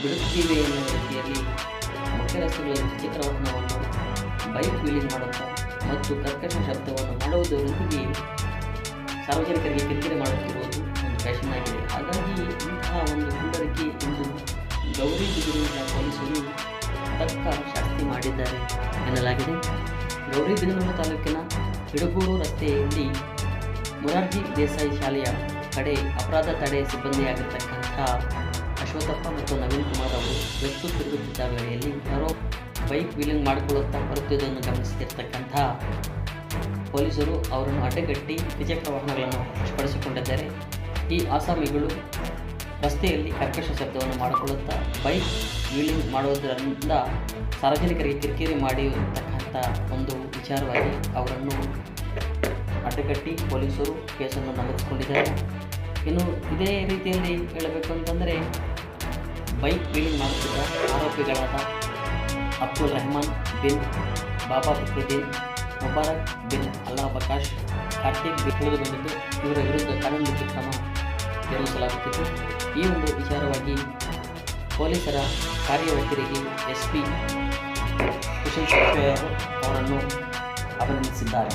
ಬಿಡುತ್ತಿವೆ ಎನ್ನುವ ರೀತಿಯಲ್ಲಿ ಮುಖ್ಯ ರಸ್ತೆಗಳಲ್ಲಿ ಚಿತ್ರವನ್ನು ಬೈಕ್ ವೀಲಿಂಗ್ ಮಾಡುತ್ತಾ ಮತ್ತು ಕರ್ಕಶ ಶಬ್ದವನ್ನು ಮಾಡುವುದರೊಂದಿಗೆ ಸಾರ್ವಜನಿಕರಿಗೆ ಕಿರಿಕಿರಿ ಮಾಡುತ್ತಿರುವುದು ಒಂದು ಫ್ಯಾಷನ್ ಆಗಿದೆ. ಹಾಗಾಗಿ ಇಂತಹ ಒಂದು ಪುಂಡರಿಕೆ ಇಂದು ಗೌರಿ ಬಿದಿರಿನ ಪೊಲೀಸರು ತಕ್ಕ ಶಾಸ್ತಿ ಮಾಡಿದ್ದಾರೆ ಎನ್ನಲಾಗಿದೆ. ಗೌರಿಬಿದನೂರು ತಾಲೂಕಿನ ಹಿಡಗೂರು ರಸ್ತೆಯಲ್ಲಿ ಮುರಾರ್ಜಿ ದೇಸಾಯಿ ಶಾಲೆಯ ಕಡೆ ಅಪರಾಧ ತಡೆ ಸಿಬ್ಬಂದಿಯಾಗಿರ್ತಕ್ಕಂಥ ಅಶ್ವಥಪ್ಪ ಮತ್ತು ನವೀನ್ ಕುಮಾರ್ ಅವರು ಹೆಚ್ಚು ತಿರುಗುತ್ತಿದ್ದ ವೇಳೆಯಲ್ಲಿ ಯಾರೋ ಬೈಕ್ ವೀಲಿಂಗ್ ಮಾಡಿಕೊಳ್ಳುತ್ತಾ ಬರುತ್ತಿದ್ದನ್ನು ಗಮನಿಸುತ್ತಿರ್ತಕ್ಕಂಥ ಪೊಲೀಸರು ಅವರನ್ನು ಅಡ್ಡಗಟ್ಟಿ ದ್ವಿಚಕ್ರ ವಾಹನಗಳನ್ನು ವಶಪಡಿಸಿಕೊಂಡಿದ್ದಾರೆ. ಈ ಆಸಾಮಿಗಳು ರಸ್ತೆಯಲ್ಲಿ ಕರ್ಕಶ ಶಬ್ದವನ್ನು ಮಾಡಿಕೊಳ್ಳುತ್ತಾ ಬೈಕ್ ವೀಲಿಂಗ್ ಮಾಡುವುದರಿಂದ ಸಾರ್ವಜನಿಕರಿಗೆ ಕಿರಿಕಿರಿ ಮಾಡಿರತಕ್ಕಂಥ ಒಂದು ವಿಚಾರವಾಗಿ ಅವರನ್ನು ಅಡ್ಡಗಟ್ಟಿ ಪೊಲೀಸರು ಕೇಸನ್ನು ನಮೂದಿಸಿಕೊಂಡಿದ್ದಾರೆ. ಇನ್ನು ಇದೇ ರೀತಿಯಲ್ಲಿ ಹೇಳಬೇಕು ಅಂತಂದರೆ ಬೈಕ್ ವೀಲಿಂಗ್ ಮಾಡುತ್ತಿದ್ದ ಆರೋಪಿಗಳಾದ ಅಬ್ದುಲ್ ರೆಹಮಾನ್ ಬಿನ್, ಬಾಬಾ ಫಕ್ರುದ್ದೀನ್ ಮುಬಾರಕ್ ಬಿನ್ ಅಲ್ಲಾ ಬಕಾಶ್, ಕಾರ್ತಿಕ್ ಬಿನ್ ಬಂದಿದ್ದು ಇವರ ವಿರುದ್ಧ ಕಾನೂನು ಕ್ರಮ ಜರುಗಿಸಲಾಗುತ್ತಿತ್ತು. ಈ ಒಂದು ವಿಚಾರವಾಗಿ ಪೊಲೀಸರ ಕಾರ್ಯವೈಖರಿಗೆ ಎಸ್ ಪಿ ಕುಶಲ್ ಅವರು ಅವರನ್ನು ಅಭಿನಂದಿಸಿದ್ದಾರೆ.